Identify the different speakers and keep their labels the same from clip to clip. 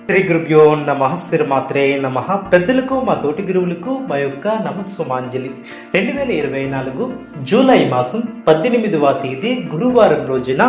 Speaker 1: శ్రీ గురుభ్యో నమ శ్రీమాత్రే నమ. పెద్దలకు మా తోటి గురువులకు మా యొక్క నమస్సుమాంజలి. రెండు వేల ఇరవై నాలుగు జూలై మాసం పద్దెనిమిదవ తేదీ గురువారం రోజున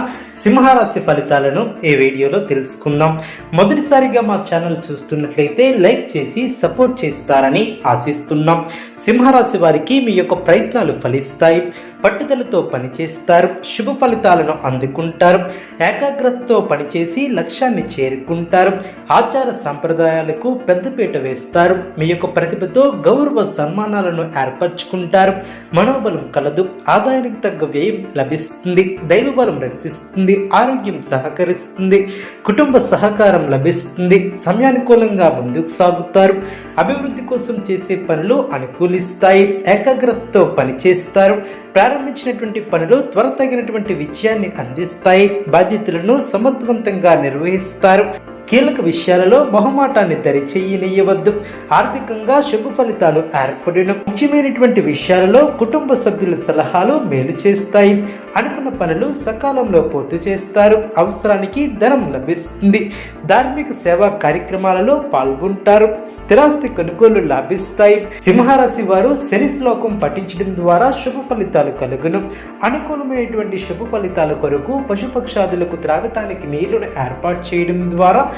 Speaker 1: సింహరాశి ఫలితాలను ఈ వీడియోలో తెలుసుకుందాం. మొదటిసారిగా మా ఛానల్ చూస్తున్నట్లయితే లైక్ చేసి సపోర్ట్ చేస్తారని ఆశిస్తున్నాం. సింహరాశి వారికి మీ యొక్క ప్రయత్నాలు ఫలిస్తాయి. పట్టుదలతో పనిచేస్తారు. శుభ ఫలితాలను అందుకుంటారు. ఏకాగ్రతతో పనిచేసి లక్ష్యాన్ని చేరుకుంటారు. ఆచార సంప్రదాయాలకు పెద్దపీట వేస్తారు. మీ యొక్క ప్రతిభతో గౌరవ సన్మానాలను ఏర్పరచుకుంటారు. మనోబలం కలదు. ఆదాయానికి తగ్గ వ్యయం లభిస్తుంది. దైవబలం రక్షిస్తుంది. ఆరోగ్యం సహకరిస్తుంది. కుటుంబ సహకారం లభిస్తుంది. సమయానుకూలంగా ముందుకు సాగుతారు. అభివృద్ధి కోసం చేసే పనులు అనుకూలిస్తాయి ఏకాగ్రతతో పనిచేస్తారు. ప్రారంభించినటువంటి పనులు త్వర తగినటువంటి విజయాన్ని అందిస్తాయి. బాధ్యతలను సమర్థవంతంగా నిర్వహిస్తారు. కీలక విషయాలలో మొహమాటాన్ని దరిచేయనీయవద్దు. ఆర్థికంగా శుభ ఫలితాలు ఏర్పడిన ముఖ్యమైనటువంటి విషయాలలో కుటుంబ సభ్యుల సలహాలు మేలు చేస్తాయి. అనుకున్న పనులు సకాలంలో పూర్తి చేస్తారు. అవసరానికి ధనం లభిస్తుంది. ధార్మిక సేవా కార్యక్రమాలలో పాల్గొంటారు. స్థిరాస్తి కొనుగోలు లాభిస్తాయి. సింహరాశి వారు శని శ్లోకం పఠించడం ద్వారా శుభ ఫలితాలు కలుగును. అనుకూలమైనటువంటి శుభ ఫలితాల కొరకు పశుపక్షాదులకు త్రాగటానికి నీళ్ళను ఏర్పాటు చేయడం ద్వారా